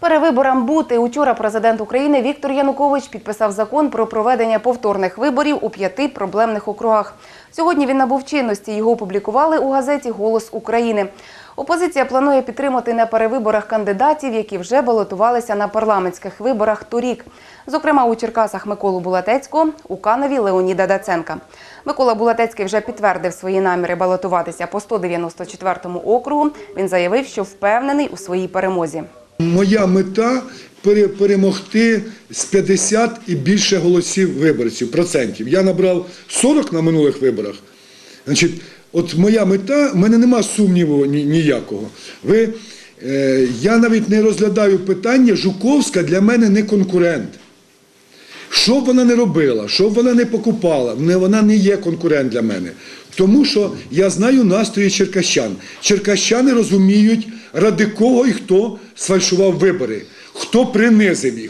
Перевиборам бути учора президент України Віктор Янукович підписав закон про проведення повторних виборів у п'яти проблемних округах. Сьогодні він набув чинності. Його опублікували у газеті Голос України. Опозиція планує підтримати на перевиборах кандидатів, які вже балотувалися на парламентських виборах торік. Зокрема, у Черкасах Миколу Булатецького, у Канові Леоніда Даценка. Микола Булатецький вже підтвердив свої наміри балотуватися по 194-му округу. Він заявив, що впевнений у своїй перемозі. Моя мета перемогти з 50 і більше голосів виборців, процентів. Я набрав 40 на минулих виборах. Значить, от моя мета, в мене нема сумніву ні- ніякого. Ви, е, я навіть не розглядаю питання, Жуковська для мене не конкурент. Що б вона не робила, що б вона не покупала, вона не є конкурент для мене. Тому що я знаю настрої черкащан. Черкащани розуміють, ради кого і хто сфальшував вибори, хто принизив їх.